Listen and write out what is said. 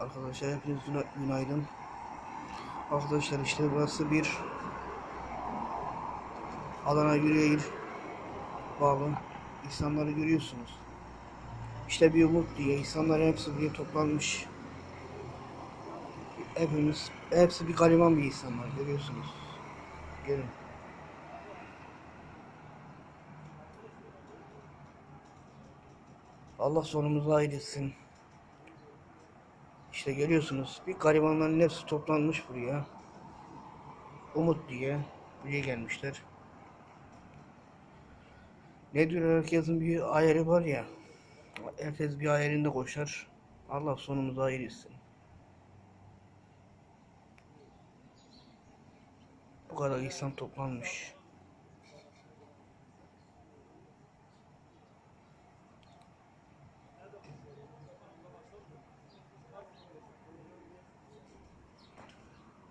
Arkadaşlar hepiniz güna- günaydın. Arkadaşlar işte burası bir Adana Yüreğir bağlı. İnsanları görüyorsunuz. İşte bir umut diye insanların hepsi buraya toplanmış. Hepimiz, hepsi bir gariban bir insanlar görüyorsunuz. Gelin. Allah sonumuzu hayır etsin. İşte görüyorsunuz bir garibanların hepsi toplanmış buraya. Umut diye buraya gelmişler. Ne diyor herkesin bir ayarı var ya. Herkes bir ayarında koşar. Allah sonumuzu hayır etsin. Bu kadar insan toplanmış.